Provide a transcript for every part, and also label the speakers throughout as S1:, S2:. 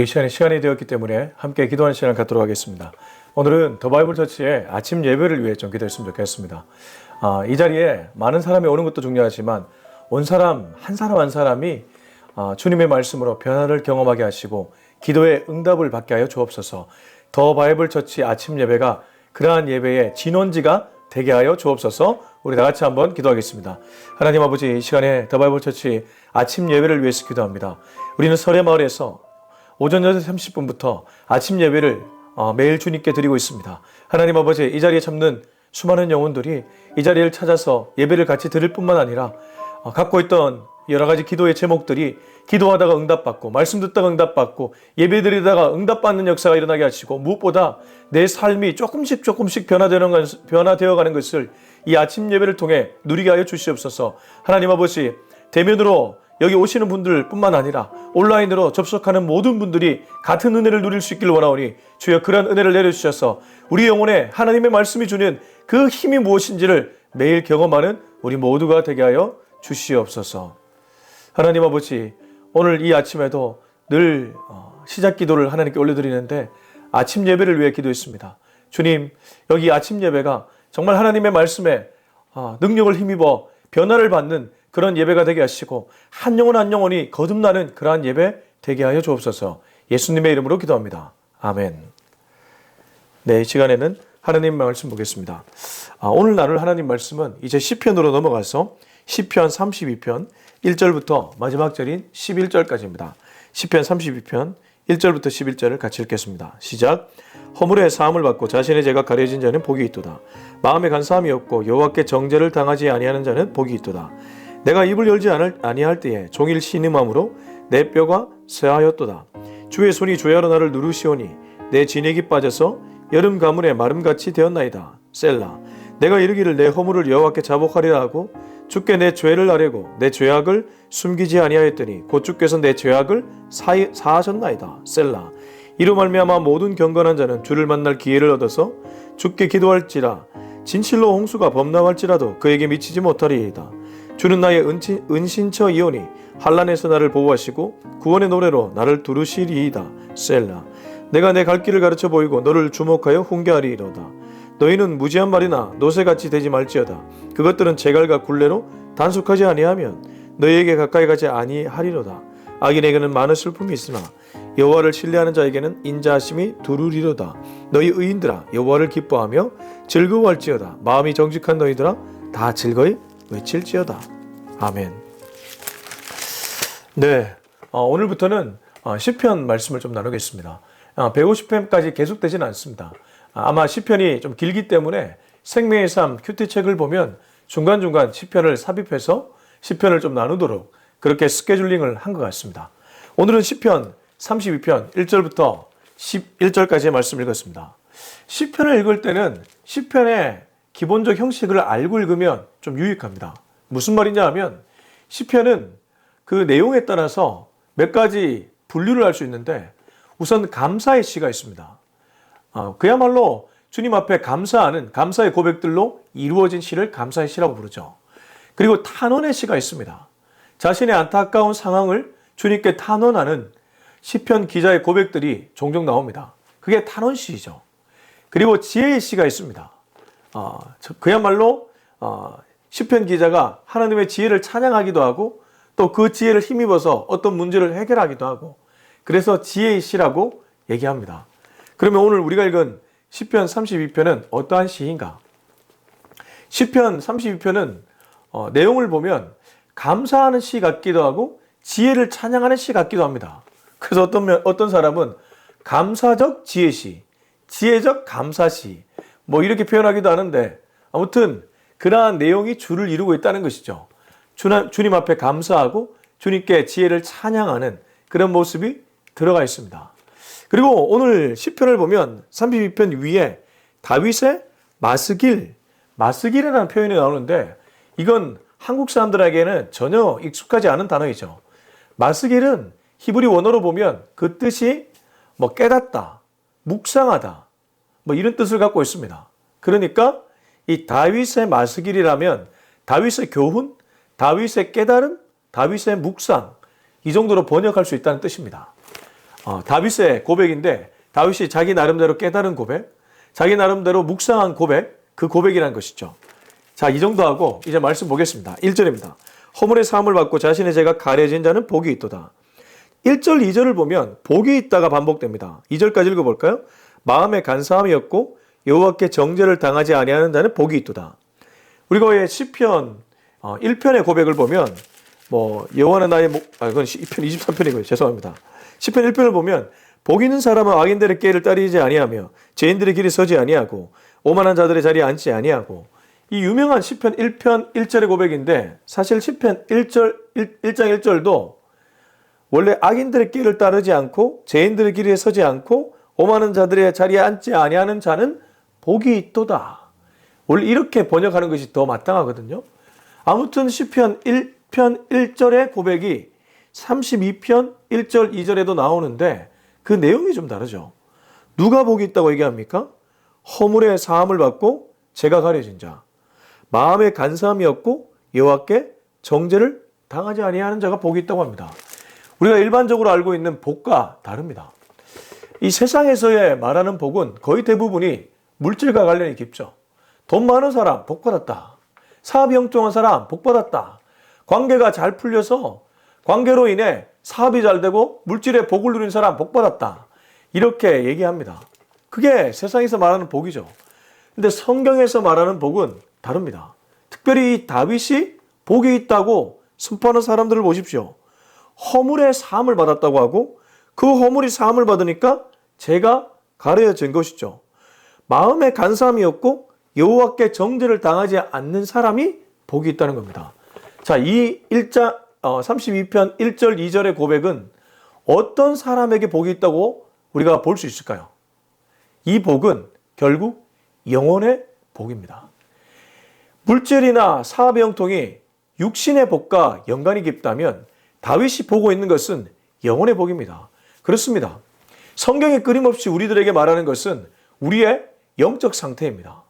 S1: 우리 이 시간에 시간이 되었기 때문에 함께 기도하는 시간을 갖도록 하겠습니다. 오늘은 더 바이블 처치의 아침 예배를 위해 좀 기도했으면 좋겠습니다. 아, 이 자리에 많은 사람이 오는 것도 중요하지만 온 사람 한 사람 한 사람이 아, 주님의 말씀으로 변화를 경험하게 하시고 기도의 응답을 받게 하여 주옵소서. 더 바이블 처치 아침 예배가 그러한 예배의 진원지가 되게 하여 주옵소서. 우리 다 같이 한번 기도하겠습니다. 하나님 아버지 이 시간에 더 바이블 처치 아침 예배를 위해서 기도합니다. 우리는 설의 마을에서 오전 8시 30분부터 아침 예배를 어, 매일 주님께 드리고 있습니다. 하나님 아버지 이 자리에 참는 수많은 영혼들이 이 자리를 찾아서 예배를 같이 드릴 뿐만 아니라 어, 갖고 있던 여러 가지 기도의 제목들이 기도하다가 응답받고 말씀 듣다가 응답받고 예배 드리다가 응답받는 역사가 일어나게 하시고 무엇보다 내 삶이 조금씩 조금씩 변화되는 것, 변화되어 가는 것을 이 아침 예배를 통해 누리게 하여 주시옵소서. 하나님 아버지 대면으로 여기 오시는 분들 뿐만 아니라 온라인으로 접속하는 모든 분들이 같은 은혜를 누릴 수 있기를 원하오니 주여 그런 은혜를 내려주셔서 우리 영혼에 하나님의 말씀이 주는 그 힘이 무엇인지를 매일 경험하는 우리 모두가 되게 하여 주시옵소서. 하나님 아버지 오늘 이 아침에도 늘 어, 시작 기도를 하나님께 올려드리는데 아침 예배를 위해 기도했습니다. 주님 여기 아침 예배가 정말 하나님의 말씀에 어, 능력을 힘입어 변화를 받는 그런 예배가 되게 하시고 한 영혼 한 영혼이 거듭나는 그러한 예배 되게 하여 주옵소서. 예수님의 이름으로 기도합니다. 아멘. 네, 이 시간에는 하나님 말씀 보겠습니다. 아, 오늘 나눌 하나님 말씀은 이제 시편으로 넘어가서 시편 32편 1절부터 마지막 절인 11절까지입니다. 시편 32편 1절부터 11절을 같이 읽겠습니다. 시작. 허물의 사함을 받고 자신의 죄가 가려진 자는 복이 있도다. 마음에 간사함이 없고 여호와께 정죄를 당하지 아니하는 자는 복이 있도다. 내가 입을 열지 않을, 아니할 때에 종일 신음함으로 내 뼈가 쇠하였도다. 주의 손이 조야로 나를 누르시오니 내 진액이 빠져서 여름 가물에 마름같이 되었나이다. 셀라. 내가 이르기를 내 허물을 여호와께 자복하리라 하고 주께 내 죄를 아뢰고 내 죄악을 숨기지 아니하였더니 곧 주께서 내 죄악을 사이, 사하셨나이다. 셀라. 이로 말미암아 모든 경건한 자는 주를 만날 기회를 얻어서 주께 기도할지라 진실로 홍수가 범람할지라도 그에게 미치지 못하리이다. 주는 나의 은치, 은신처이오니 한란에서 나를 보호하시고 구원의 노래로 나를 두르시리이다. 셀라. 내가 내 갈 길을 가르쳐 보이고 너를 주목하여 훈계하리이로다. 너희는 무지한 말이나 노새같이 되지 말지어다. 그것들은 제갈과 굴레로 단속하지 아니하면 너희에게 가까이 가지 아니하리로다. 악인에게는 많은 슬픔이 있으나 여호와를 신뢰하는 자에게는 인자하심이 두루리로다. 너희 의인들아 여호와를 기뻐하며 즐거워할지어다. 마음이 정직한 너희들아 다 즐거이 외칠지어다. 아멘. 네, 어, 오늘부터는 어, 시편 말씀을 좀 나누겠습니다. 어, 150편까지 계속되지는 않습니다. 아, 아마 시편이 좀 길기 때문에 생명의 삶 큐티 책을 보면 중간중간 시편을 삽입해서 시편을 좀 나누도록 그렇게 스케줄링을 한 것 같습니다. 오늘은 시편 32편 1절부터 11절까지의 말씀을 읽었습니다. 시편을 읽을 때는 시편의 기본적 형식을 알고 읽으면 좀 유익합니다. 무슨 말이냐 하면 시편은 그 내용에 따라서 몇 가지 분류를 할 수 있는데 우선 감사의 시가 있습니다. 어, 그야말로 주님 앞에 감사하는 감사의 고백들로 이루어진 시를 감사의 시라고 부르죠. 그리고 탄원의 시가 있습니다. 자신의 안타까운 상황을 주님께 탄원하는 시편 기자의 고백들이 종종 나옵니다. 그게 탄원 시죠. 그리고 지혜의 시가 있습니다. 어, 그야말로 어, 시편 기자가 하나님의 지혜를 찬양하기도 하고 또 그 지혜를 힘입어서 어떤 문제를 해결하기도 하고 그래서 지혜의 시라고 얘기합니다. 그러면 오늘 우리가 읽은 시편 32편은 어떠한 시인가? 시편 32편은 어, 내용을 보면 감사하는 시 같기도 하고 지혜를 찬양하는 시 같기도 합니다. 그래서 어떤 어떤 사람은 감사적 지혜시, 지혜적 감사시 뭐 이렇게 표현하기도 하는데 아무튼 그러한 내용이 주를 이루고 있다는 것이죠. 주님 앞에 감사하고 주님께 지혜를 찬양하는 그런 모습이 들어가 있습니다. 그리고 오늘 시편을 보면 32편 위에 다윗의 마스길, 마스길이라는 표현이 나오는데 이건 한국 사람들에게는 전혀 익숙하지 않은 단어이죠. 마스길은 히브리 원어로 보면 그 뜻이 뭐 깨닫다, 묵상하다, 뭐 이런 뜻을 갖고 있습니다. 그러니까 이 다윗의 마스길이라면 다윗의 교훈, 다윗의 깨달음, 다윗의 묵상 이 정도로 번역할 수 있다는 뜻입니다. 어, 다윗의 고백인데 다윗이 자기 나름대로 깨달은 고백, 자기 나름대로 묵상한 고백, 그 고백이라는 것이죠. 자, 이 정도 하고 이제 말씀 보겠습니다. 1절입니다. 허물의 사함을 받고 자신의 죄가 가려진 자는 복이 있도다. 1절, 2절을 보면 복이 있다가 반복됩니다. 2절까지 읽어볼까요? 마음에 간사함이었고 여호와께 정죄를 당하지 아니하는 자는 복이 있도다. 우리가 왜 시편 1편의 고백을 보면 뭐 여호와는 나의 목, 아 그건 시편 23편이고요. 죄송합니다. 시편 1편을 보면 복 있는 사람은 악인들의 길을 따르지 아니하며 죄인들의 길에 서지 아니하고 오만한 자들의 자리에 앉지 아니하고 이 유명한 시편 1편 1절의 고백인데 사실 시편 1절 1, 1장 1절도 원래 악인들의 길을 따르지 않고 죄인들의 길에 서지 않고 오만한 자들의 자리에 앉지 아니하는 자는 복이 있도다. 원래 이렇게 번역하는 것이 더 마땅하거든요. 아무튼 시편 1편 1절의 고백이 32편 1절 2절에도 나오는데 그 내용이 좀 다르죠. 누가 복이 있다고 얘기합니까? 허물의 사함을 받고 죄가 가려진 자, 마음의 간사함이 없고 여호와께 정죄를 당하지 아니하는 자가 복이 있다고 합니다. 우리가 일반적으로 알고 있는 복과 다릅니다. 이 세상에서의 말하는 복은 거의 대부분이 물질과 관련이 깊죠. 돈 많은 사람 복 받았다. 사업이 형통한 사람 복 받았다. 관계가 잘 풀려서 관계로 인해 사업이 잘 되고 물질의 복을 누린 사람 복 받았다. 이렇게 얘기합니다. 그게 세상에서 말하는 복이죠. 근데 성경에서 말하는 복은 다릅니다. 특별히 이 다윗이 복이 있다고 선포하는 사람들을 보십시오. 허물의 사함을 받았다고 하고 그 허물이 사함을 받으니까 죄가 가려진 것이죠. 마음의 간사함이었고 여호와께 정죄를 당하지 않는 사람이 복이 있다는 겁니다. 자, 이 1자 어, 32편 1절 2절의 고백은 어떤 사람에게 복이 있다고 우리가 볼 수 있을까요? 이 복은 결국 영혼의 복입니다. 물질이나 사업의 형통이 육신의 복과 연관이 깊다면 다윗이 보고 있는 것은 영혼의 복입니다. 그렇습니다. 성경이 끊임없이 우리들에게 말하는 것은 우리의 영적 상태입니다.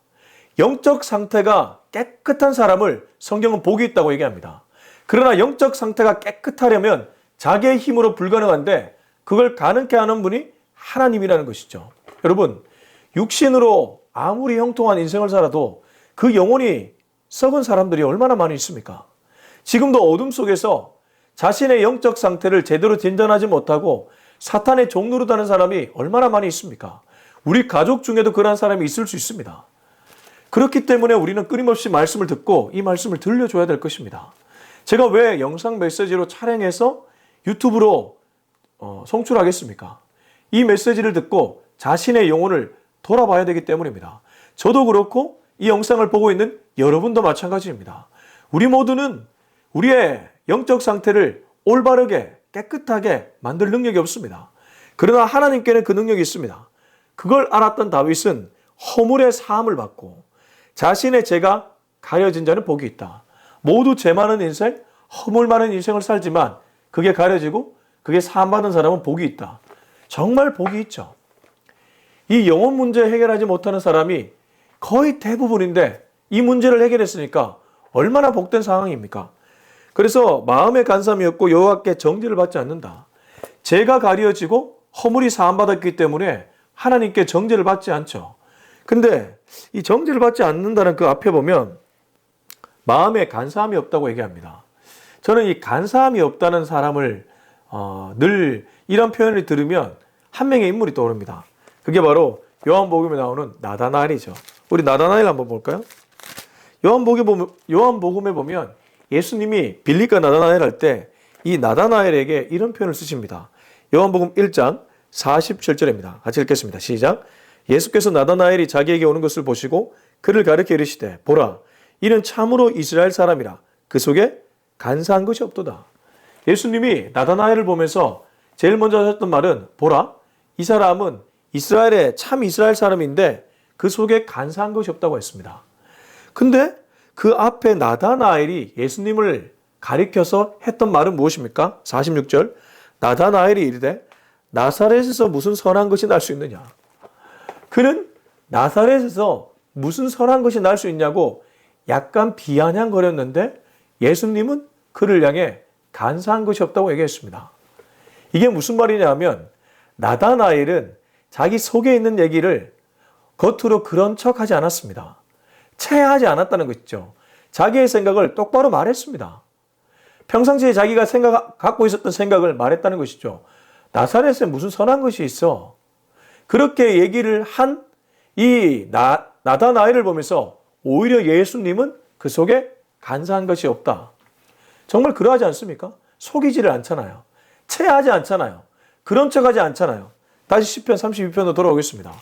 S1: 영적 상태가 깨끗한 사람을 성경은 복이 있다고 얘기합니다. 그러나 영적 상태가 깨끗하려면 자기의 힘으로 불가능한데 그걸 가능케 하는 분이 하나님이라는 것이죠. 여러분, 육신으로 아무리 형통한 인생을 살아도 그 영혼이 썩은 사람들이 얼마나 많이 있습니까? 지금도 어둠 속에서 자신의 영적 상태를 제대로 진전하지 못하고 사탄의 종노릇하는 사람이 얼마나 많이 있습니까? 우리 가족 중에도 그러한 사람이 있을 수 있습니다. 그렇기 때문에 우리는 끊임없이 말씀을 듣고 이 말씀을 들려줘야 될 것입니다. 제가 왜 영상 메시지로 촬영해서 유튜브로 어, 송출하겠습니까? 이 메시지를 듣고 자신의 영혼을 돌아봐야 되기 때문입니다. 저도 그렇고 이 영상을 보고 있는 여러분도 마찬가지입니다. 우리 모두는 우리의 영적 상태를 올바르게 깨끗하게 만들 능력이 없습니다. 그러나 하나님께는 그 능력이 있습니다. 그걸 알았던 다윗은 허물의 사함을 받고 자신의 죄가 가려진 자는 복이 있다. 모두 죄 많은 인생, 허물 많은 인생을 살지만 그게 가려지고 그게 사함받은 사람은 복이 있다. 정말 복이 있죠. 이 영혼 문제 해결하지 못하는 사람이 거의 대부분인데 이 문제를 해결했으니까 얼마나 복된 상황입니까? 그래서 마음의 간삼이었고 여호와께 정죄를 받지 않는다. 죄가 가려지고 허물이 사함받았기 때문에 하나님께 정죄를 받지 않죠. 근데 이 정죄를 받지 않는다는 그 앞에 보면 마음에 간사함이 없다고 얘기합니다. 저는 이 간사함이 없다는 사람을 어, 늘 이런 표현을 들으면 한 명의 인물이 떠오릅니다. 그게 바로 요한복음에 나오는 나다나엘이죠. 우리 나다나엘 한번 볼까요? 요한복음에 보면, 요한복음에 보면 예수님이 빌리가 나다나엘 할 때 이 나다나엘에게 이런 표현을 쓰십니다. 요한복음 1장 47절입니다. 같이 읽겠습니다. 시작. 예수께서 나다나엘이 자기에게 오는 것을 보시고 그를 가르쳐 이르시되 보라 이는 참으로 이스라엘 사람이라 그 속에 간사한 것이 없도다. 예수님이 나다나엘을 보면서 제일 먼저 하셨던 말은 보라 이 사람은 이스라엘의 참 이스라엘 사람인데 그 속에 간사한 것이 없다고 했습니다. 근데 그 앞에 나다나엘이 예수님을 가리켜서 했던 말은 무엇입니까? 46절 나다나엘이 이르되 나사렛에서 무슨 선한 것이 날 수 있느냐? 그는 나사렛에서 무슨 선한 것이 날 수 있냐고 약간 비아냥거렸는데 예수님은 그를 향해 간사한 것이 없다고 얘기했습니다. 이게 무슨 말이냐 하면 나다나엘은 자기 속에 있는 얘기를 겉으로 그런 척 하지 않았습니다. 체하지 않았다는 것이죠. 자기의 생각을 똑바로 말했습니다. 평상시에 자기가 생각, 갖고 있었던 생각을 말했다는 것이죠. 나사렛에 무슨 선한 것이 있어. 그렇게 얘기를 한 이 나다나엘을 보면서 오히려 예수님은 그 속에 간사한 것이 없다. 정말 그러하지 않습니까? 속이지를 않잖아요. 체하지 않잖아요. 그런 척하지 않잖아요. 다시 10편 32편으로 돌아오겠습니다.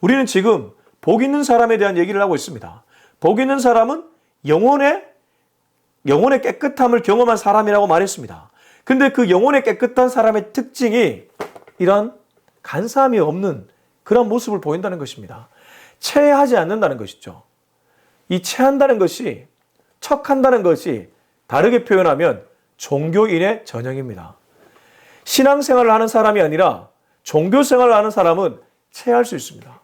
S1: 우리는 지금 복 있는 사람에 대한 얘기를 하고 있습니다. 복 있는 사람은 영혼의 영혼의 깨끗함을 경험한 사람이라고 말했습니다. 근데 그 영혼의 깨끗한 사람의 특징이 이런 간사함이 없는 그런 모습을 보인다는 것입니다. 체하지 않는다는 것이죠. 이 체한다는 것이 척한다는 것이 다르게 표현하면 종교인의 전형입니다. 신앙생활을 하는 사람이 아니라 종교생활을 하는 사람은 체할 수 있습니다.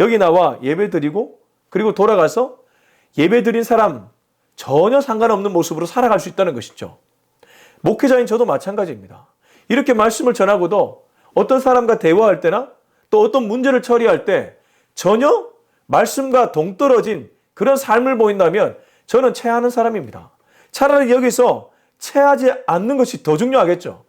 S1: 여기 나와 예배 드리고 그리고 돌아가서 예배 드린 사람 전혀 상관없는 모습으로 살아갈 수 있다는 것이죠. 목회자인 저도 마찬가지입니다. 이렇게 말씀을 전하고도 어떤 사람과 대화할 때나 또 어떤 문제를 처리할 때 전혀 말씀과 동떨어진 그런 삶을 보인다면 저는 체하는 사람입니다. 차라리 여기서 체하지 않는 것이 더 중요하겠죠.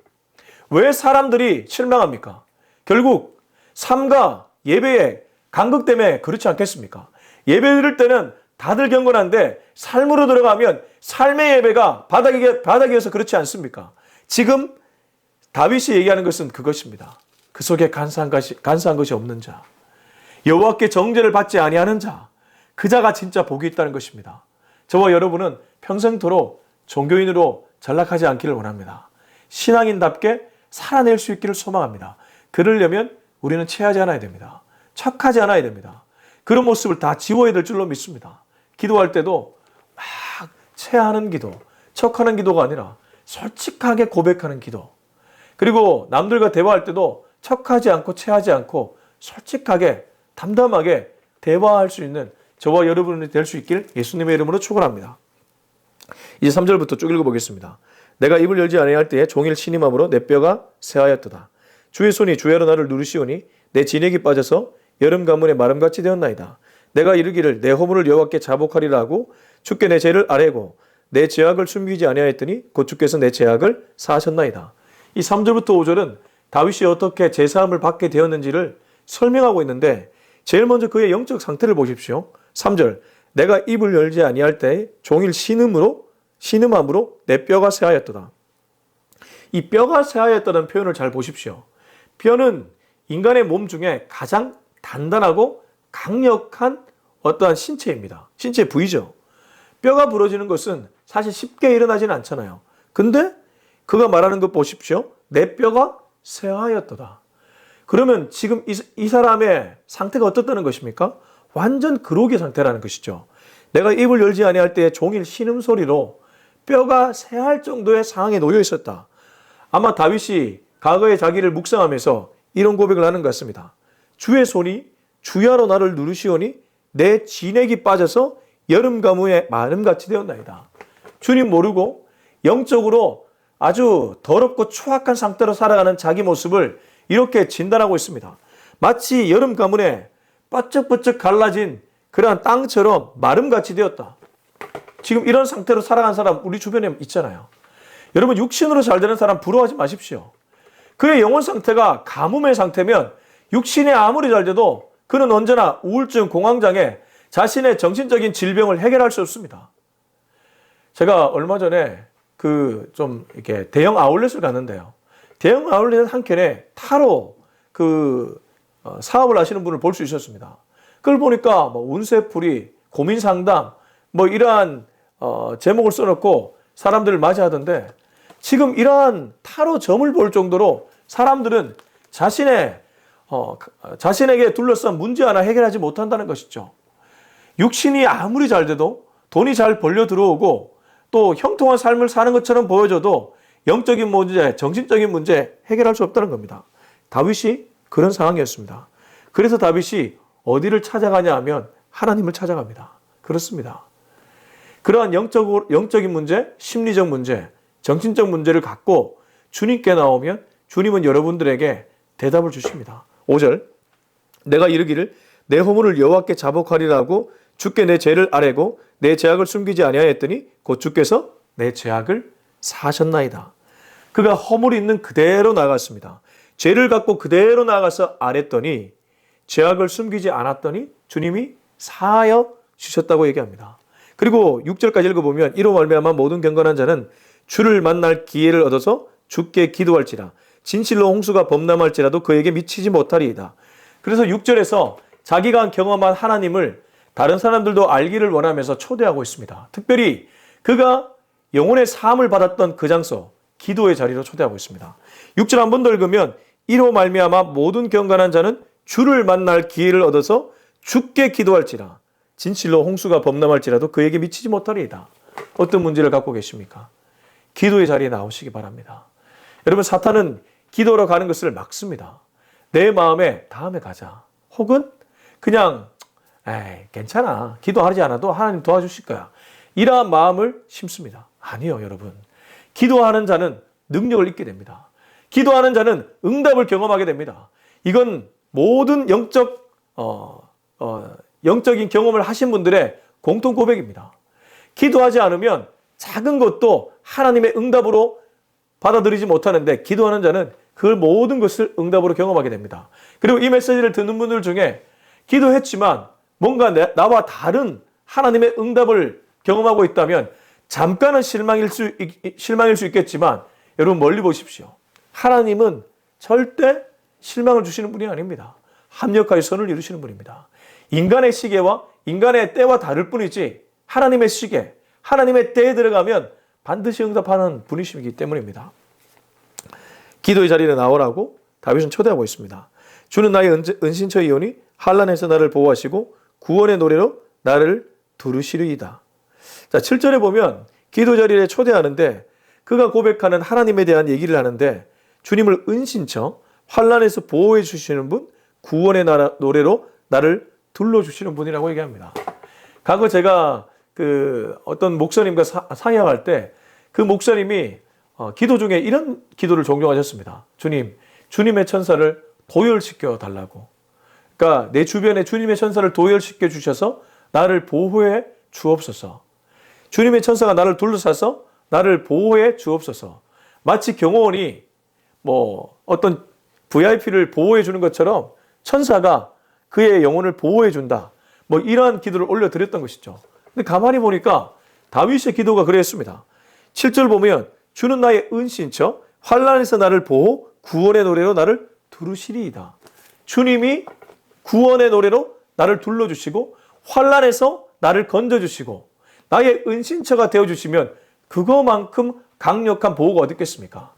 S1: 왜 사람들이 실망합니까? 결국 삶과 예배의 간극 때문에 그렇지 않겠습니까? 예배 드릴 때는 다들 경건한데 삶으로 들어가면 삶의 예배가 바닥에, 바닥이어서 그렇지 않습니까? 지금 다윗이 얘기하는 것은 그것입니다. 그 속에 간사한 것이, 간사한 것이 없는 자. 여호와께 정죄를 받지 아니하는 자. 그 자가 진짜 복이 있다는 것입니다. 저와 여러분은 평생토록 종교인으로 전락하지 않기를 원합니다. 신앙인답게 살아낼 수 있기를 소망합니다. 그러려면 우리는 체하지 않아야 됩니다. 척하지 않아야 됩니다. 그런 모습을 다 지워야 될 줄로 믿습니다. 기도할 때도 막 체하는 기도, 척하는 기도가 아니라 솔직하게 고백하는 기도. 그리고 남들과 대화할 때도 척하지 않고 체하지 않고 솔직하게 담담하게 대화할 수 있는 저와 여러분이 될 수 있길 예수님의 이름으로 축원합니다. 이제 3절부터 쭉 읽어보겠습니다. 내가 입을 열지 아니할 때에 종일 신임함으로 내 뼈가 새하였도다. 주의 손이 주야로 나를 누르시오니 내 진액이 빠져서 여름 가문의 마름같이 되었나이다. 내가 이르기를 내 허물을 여호와께 자복하리라 하고 주께 내 죄를 아뢰고 내 죄악을 숨기지 아니하였더니 곧 주께서 내 죄악을 사하셨나이다. 이 3절부터 5절은 다윗이 어떻게 제사함을 받게 되었는지를 설명하고 있는데 제일 먼저 그의 영적 상태를 보십시오. 3절 내가 입을 열지 아니할 때 종일 신음으로 신음함으로 내 뼈가 새하였도다. 이 뼈가 새하였다는 표현을 잘 보십시오. 뼈는 인간의 몸 중에 가장 단단하고 강력한 어떠한 신체입니다. 신체 부위죠. 뼈가 부러지는 것은 사실 쉽게 일어나지는 않잖아요. 근데 그가 말하는 것 보십시오. 내 뼈가 쇠하였도다. 그러면 지금 이, 이 사람의 상태가 어떻다는 것입니까? 완전 그로기 상태라는 것이죠. 내가 입을 열지 아니할 때 종일 신음소리로 뼈가 새할 정도의 상황에 놓여 있었다. 아마 다윗이 과거에 자기를 묵상하면서 이런 고백을 하는 것 같습니다. 주의 손이 주야로 나를 누르시오니 내 진액이 빠져서 여름 가무에 마름같이 되었나이다. 주님 모르고 영적으로 아주 더럽고 추악한 상태로 살아가는 자기 모습을 이렇게 진단하고 있습니다. 마치 여름 가문에 바쩍바쩍 갈라진 그러한 땅처럼 마름같이 되었다. 지금 이런 상태로 살아간 사람 우리 주변에 있잖아요. 여러분 육신으로 잘 되는 사람 부러워하지 마십시오. 그의 영혼 상태가 가뭄의 상태면 육신이 아무리 잘 돼도 그는 언제나 우울증, 공황장애, 자신의 정신적인 질병을 해결할 수 없습니다. 제가 얼마 전에 그 좀 이렇게 대형 아울렛을 갔는데요. 대형 아울렛 한 켠에 타로 그 어, 사업을 하시는 분을 볼 수 있었습니다. 그걸 보니까 뭐 운세풀이, 고민 상담, 뭐 이러한 어, 제목을 써놓고 사람들을 맞이하던데 지금 이러한 타로 점을 볼 정도로 사람들은 자신의 어, 자신에게 둘러싼 문제 하나 해결하지 못한다는 것이죠. 육신이 아무리 잘 돼도 돈이 잘 벌려 들어오고 또 형통한 삶을 사는 것처럼 보여줘도 영적인 문제, 정신적인 문제 해결할 수 없다는 겁니다. 다윗이 그런 상황이었습니다. 그래서 다윗이 어디를 찾아가냐 하면 하나님을 찾아갑니다. 그렇습니다. 그러한 영적, 영적인 문제, 심리적 문제, 정신적 문제를 갖고 주님께 나오면 주님은 여러분들에게 대답을 주십니다. 5절 내가 이르기를 내 허물을 여호와께 자복하리라고 주께 내 죄를 아뢰고 내 죄악을 숨기지 아니하였더니 곧 주께서 내 죄악을 사셨나이다. 그가 허물이 있는 그대로 나갔습니다. 죄를 갖고 그대로 나가서 아랬더니 죄악을 숨기지 않았더니 주님이 사하여 주셨다고 얘기합니다. 그리고 6절까지 읽어보면 이로 말미암아 모든 경건한 자는 주를 만날 기회를 얻어서 주께 기도할지라 진실로 홍수가 범람할지라도 그에게 미치지 못하리이다. 그래서 6절에서 자기가 경험한 하나님을 다른 사람들도 알기를 원하면서 초대하고 있습니다. 특별히 그가 영혼의 사함을 받았던 그 장소, 기도의 자리로 초대하고 있습니다. 6절 한 번 더 읽으면 이로 말미암아 모든 경건한 자는 주를 만날 기회를 얻어서 주께 기도할지라 진실로 홍수가 범람할지라도 그에게 미치지 못하리이다. 어떤 문제를 갖고 계십니까? 기도의 자리에 나오시기 바랍니다. 여러분 사탄은 기도로 가는 것을 막습니다. 내 마음에 다음에 가자. 혹은 그냥 에이 괜찮아. 기도하지 않아도 하나님 도와주실 거야. 이러한 마음을 심습니다. 아니요 여러분. 기도하는 자는 능력을 잊게 됩니다. 기도하는 자는 응답을 경험하게 됩니다. 이건 모든 영적 어, 어, 영적인 경험을 하신 분들의 공통 고백입니다. 기도하지 않으면 작은 것도 하나님의 응답으로 받아들이지 못하는데 기도하는 자는 그 모든 것을 응답으로 경험하게 됩니다. 그리고 이 메시지를 듣는 분들 중에 기도했지만 뭔가 내, 나와 다른 하나님의 응답을 경험하고 있다면 잠깐은 실망일 수, 실망일 수 있겠지만 여러분 멀리 보십시오. 하나님은 절대 실망을 주시는 분이 아닙니다. 합력하여 선을 이루시는 분입니다. 인간의 시계와 인간의 때와 다를 뿐이지 하나님의 시계, 하나님의 때에 들어가면 반드시 응답하는 분이시기 때문입니다. 기도의 자리에 나오라고 다윗은 초대하고 있습니다. 주는 나의 은신처이오니 한란에서 나를 보호하시고 구원의 노래로 나를 두르시리이다. 자, 7절에 보면 기도 자리에 초대하는데 그가 고백하는 하나님에 대한 얘기를 하는데 주님을 은신처 환란에서 보호해 주시는 분, 구원의 나라, 노래로 나를 둘러 주시는 분이라고 얘기합니다. 과거 제가 그 어떤 목사님과 사, 상의할 때 그 목사님이 어, 기도 중에 이런 기도를 종종 하셨습니다. 주님, 주님의 천사를 도열시켜 달라고. 그러니까 내 주변에 주님의 천사를 도열시켜 주셔서 나를 보호해 주옵소서. 주님의 천사가 나를 둘러싸서 나를 보호해 주옵소서. 마치 경호원이 뭐 어떤 VIP를 보호해 주는 것처럼 천사가 그의 영혼을 보호해 준다. 뭐 이러한 기도를 올려 드렸던 것이죠. 근데 가만히 보니까 다윗의 기도가 그랬습니다. 7절 보면 주는 나의 은신처 환란에서 나를 보호 구원의 노래로 나를 두르시리이다. 주님이 구원의 노래로 나를 둘러주시고 환란에서 나를 건져주시고 나의 은신처가 되어주시면 그거만큼 강력한 보호가 어디 있겠습니까?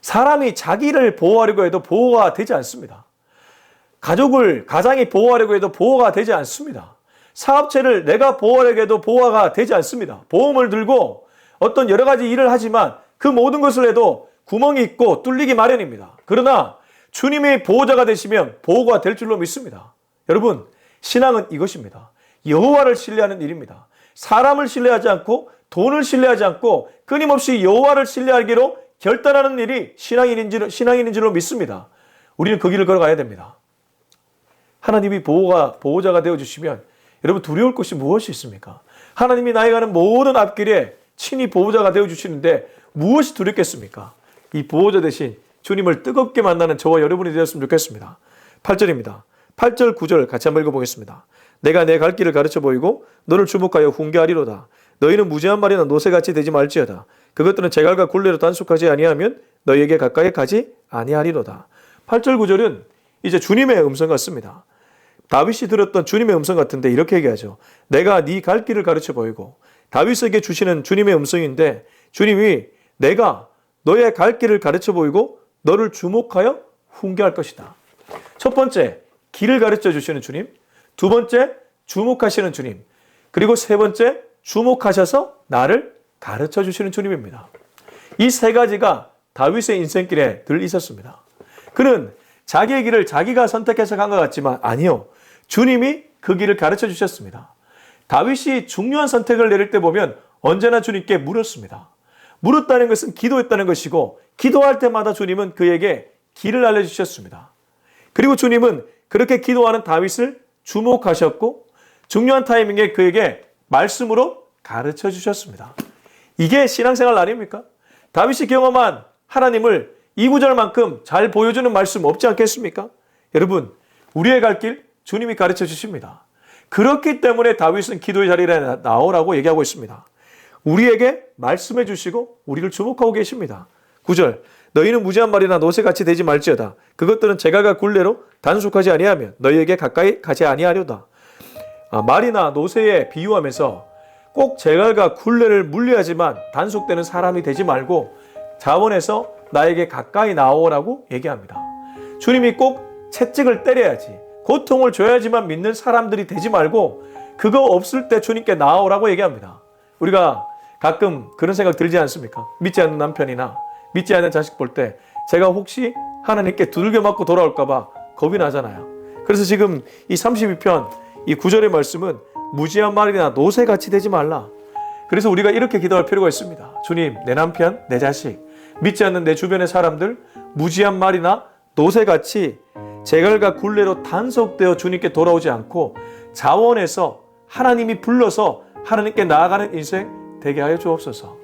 S1: 사람이 자기를 보호하려고 해도 보호가 되지 않습니다. 가족을, 가장이 보호하려고 해도 보호가 되지 않습니다. 사업체를 내가 보호하려고 해도 보호가 되지 않습니다. 보험을 들고 어떤 여러 가지 일을 하지만 그 모든 것을 해도 구멍이 있고 뚫리기 마련입니다. 그러나 주님의 보호자가 되시면 보호가 될 줄로 믿습니다. 여러분, 신앙은 이것입니다. 여호와를 신뢰하는 일입니다. 사람을 신뢰하지 않고 돈을 신뢰하지 않고 끊임없이 여호와를 신뢰하기로 결단하는 일이 신앙인인 신앙인인 줄로 믿습니다. 우리는 그 길을 걸어가야 됩니다. 하나님이 보호가 보호자가 되어 주시면 여러분 두려울 것이 무엇이 있습니까? 하나님이 나에 가는 모든 앞길에 친히 보호자가 되어 주시는데 무엇이 두렵겠습니까? 이 보호자 대신 주님을 뜨겁게 만나는 저와 여러분이 되었으면 좋겠습니다. 8절입니다. 8절, 9절 같이 한번 읽어보겠습니다. 내가 내 갈 길을 가르쳐 보이고 너를 주목하여 훈계하리로다. 너희는 무지한 말이나 노새같이 되지 말지어다. 그것들은 제갈과 굴레로 단속하지 아니하면 너희에게 가까이 가지 아니하리로다. 8절, 9절은 이제 주님의 음성 같습니다. 다윗이 들었던 주님의 음성 같은데 이렇게 얘기하죠. 내가 네 갈 길을 가르쳐 보이고 다윗에게 주시는 주님의 음성인데 주님이 내가 너의 갈 길을 가르쳐 보이고 너를 주목하여 훈계할 것이다. 첫 번째, 길을 가르쳐 주시는 주님. 두 번째, 주목하시는 주님. 그리고 세 번째, 주목하셔서 나를 가르쳐 주시는 주님입니다. 이 세 가지가 다윗의 인생길에 늘 있었습니다. 그는 자기의 길을 자기가 선택해서 간 것 같지만 아니요. 주님이 그 길을 가르쳐 주셨습니다. 다윗이 중요한 선택을 내릴 때 보면 언제나 주님께 물었습니다. 물었다는 것은 기도했다는 것이고 기도할 때마다 주님은 그에게 길을 알려주셨습니다. 그리고 주님은 그렇게 기도하는 다윗을 주목하셨고 중요한 타이밍에 그에게 말씀으로 가르쳐 주셨습니다. 이게 신앙생활 아닙니까? 다윗이 경험한 하나님을 이 구절만큼 잘 보여주는 말씀 없지 않겠습니까? 여러분, 우리의 갈 길 주님이 가르쳐 주십니다. 그렇기 때문에 다윗은 기도의 자리에 나오라고 얘기하고 있습니다. 우리에게 말씀해 주시고 우리를 주목하고 계십니다. 9절 너희는 무지한 말이나 노새같이 되지 말지어다. 그것들은 제갈과 굴레로 단속하지 아니하면 너희에게 가까이 가지 아니하려다. 아, 말이나 노새에 비유하면서 꼭 제갈과 굴레를 물리하지만 단속되는 사람이 되지 말고 자원에서 나에게 가까이 나오라고 얘기합니다. 주님이 꼭 채찍을 때려야지 고통을 줘야지만 믿는 사람들이 되지 말고 그거 없을 때 주님께 나오라고 얘기합니다. 우리가 가끔 그런 생각 들지 않습니까? 믿지 않는 남편이나 믿지 않는 자식 볼 때 제가 혹시 하나님께 두들겨 맞고 돌아올까봐 겁이 나잖아요. 그래서 지금 이 32편 이 구절의 말씀은 무지한 말이나 노새같이 되지 말라. 그래서 우리가 이렇게 기도할 필요가 있습니다. 주님, 내 남편, 내 자식, 믿지 않는 내 주변의 사람들, 무지한 말이나 노새같이 제갈과 굴레로 단속되어 주님께 돌아오지 않고 자원에서 하나님이 불러서 하나님께 나아가는 인생 되게 하여 주옵소서.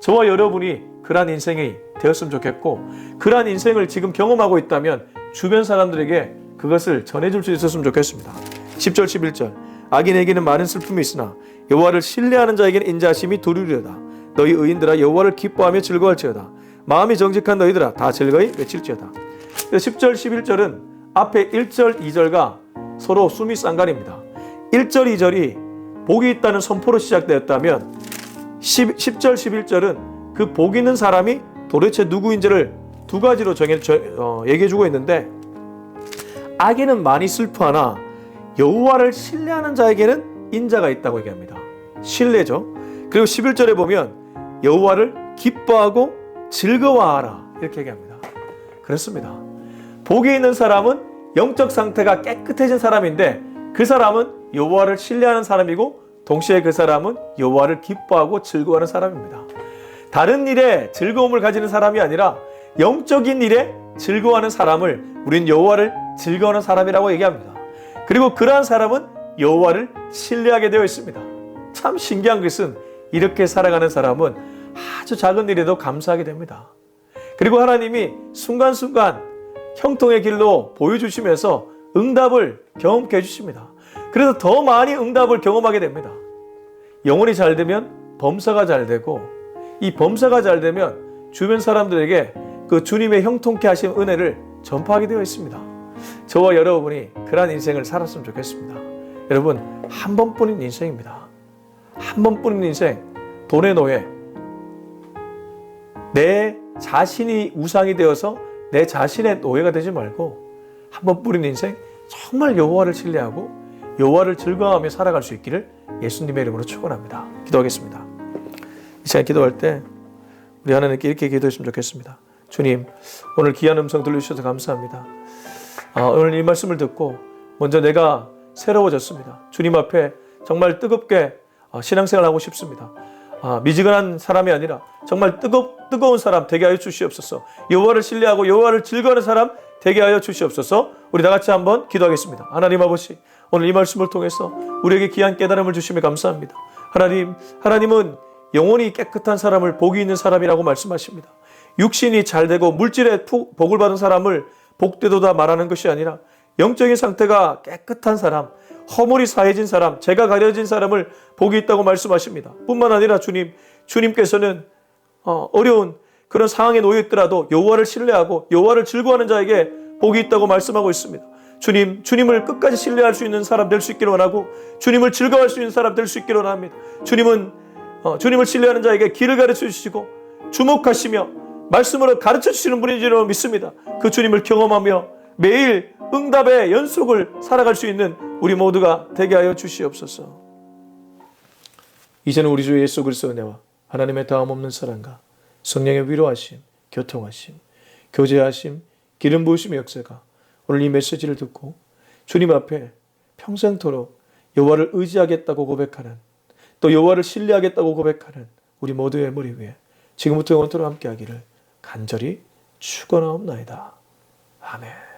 S1: 저와 여러분이 그러한 인생이 되었으면 좋겠고 그러한 인생을 지금 경험하고 있다면 주변 사람들에게 그것을 전해줄 수 있었으면 좋겠습니다. 10절 11절 악인에게는 많은 슬픔이 있으나 여호와를 신뢰하는 자에게는 인자심이 두루리로다. 너희 의인들아 여호와를 기뻐하며 즐거워할지어다. 마음이 정직한 너희들아 다 즐거이 외칠지어다. 10절 11절은 앞에 1절 2절과 서로 숨이 쌍간입니다. 1절 2절이 복이 있다는 선포로 시작되었다면 10, 10절 11절은 그 복 있는 사람이 도대체 누구인지를 두 가지로 정해 어, 얘기해 주고 있는데 악인은 많이 슬퍼하나 여호와를 신뢰하는 자에게는 인자가 있다고 얘기합니다. 신뢰죠. 그리고 11절에 보면 여호와를 기뻐하고 즐거워하라 이렇게 얘기합니다. 그렇습니다. 복이 있는 사람은 영적 상태가 깨끗해진 사람인데 그 사람은 여호와를 신뢰하는 사람이고 동시에 그 사람은 여호와를 기뻐하고 즐거워하는 사람입니다. 다른 일에 즐거움을 가지는 사람이 아니라 영적인 일에 즐거워하는 사람을 우린 여호와를 즐거워하는 사람이라고 얘기합니다. 그리고 그러한 사람은 여호와를 신뢰하게 되어 있습니다. 참 신기한 것은 이렇게 살아가는 사람은 아주 작은 일에도 감사하게 됩니다. 그리고 하나님이 순간순간 형통의 길로 보여주시면서 응답을 경험케 해주십니다. 그래서 더 많이 응답을 경험하게 됩니다. 영혼이 잘 되면 범사가 잘 되고 이 범사가 잘 되면 주변 사람들에게 그 주님의 형통케 하신 은혜를 전파하게 되어 있습니다. 저와 여러분이 그러한 인생을 살았으면 좋겠습니다. 여러분 한 번뿐인 인생입니다. 한 번뿐인 인생 돈의 노예 내 자신이 우상이 되어서 내 자신의 노예가 되지 말고 한 번뿐인 인생 정말 여호와를 신뢰하고 여호와를 즐거워하며 살아갈 수 있기를 예수님의 이름으로 축원합니다. 기도하겠습니다. 이 시간 기도할 때 우리 하나님께 이렇게 기도했으면 좋겠습니다. 주님, 오늘 귀한 음성 들려주셔서 감사합니다. 아, 오늘 이 말씀을 듣고 먼저 내가 새로워졌습니다. 주님 앞에 정말 뜨겁게 아, 신앙생활 하고 싶습니다. 아, 미지근한 사람이 아니라 정말 뜨거, 뜨거운 사람 되게 하여 주시옵소서. 여호와를 신뢰하고 여호와를 즐거워하는 사람 되게 하여 주시옵소서. 우리 다 같이 한번 기도하겠습니다. 하나님 아버지, 오늘 이 말씀을 통해서 우리에게 귀한 깨달음을 주시며 감사합니다. 하나님, 하나님은 영혼이 깨끗한 사람을 복이 있는 사람이라고 말씀하십니다. 육신이 잘 되고 물질에 복을 받은 사람을 복되도다 말하는 것이 아니라 영적인 상태가 깨끗한 사람, 허물이 사해진 사람, 죄가 가려진 사람을 복이 있다고 말씀하십니다. 뿐만 아니라 주님, 주님께서는 어, 어려운 그런 상황에 놓여 있더라도 여호와를 신뢰하고 여호와를 즐거워하는 자에게 복이 있다고 말씀하고 있습니다. 주님, 주님을 끝까지 신뢰할 수 있는 사람 될 수 있기를 원하고 주님을 즐거워할 수 있는 사람 될 수 있기를 원합니다. 주님은 어, 주님을 신뢰하는 자에게 길을 가르쳐 주시고 주목하시며 말씀으로 가르쳐 주시는 분인 줄 믿습니다. 그 주님을 경험하며 매일 응답의 연속을 살아갈 수 있는 우리 모두가 되게 하여 주시옵소서. 이제는 우리 주 예수 그리스도의 은혜와 하나님의 다음 없는 사랑과 성령의 위로하심, 교통하심, 교제하심, 기름 부으심의 역사가 오늘 이 메시지를 듣고 주님 앞에 평생토록 여호와를 의지하겠다고 고백하는 또 여호와를 신뢰하겠다고 고백하는 우리 모두의 머리 위에 지금부터 영원토록 함께하기를 간절히 축원하옵나이다. 아멘.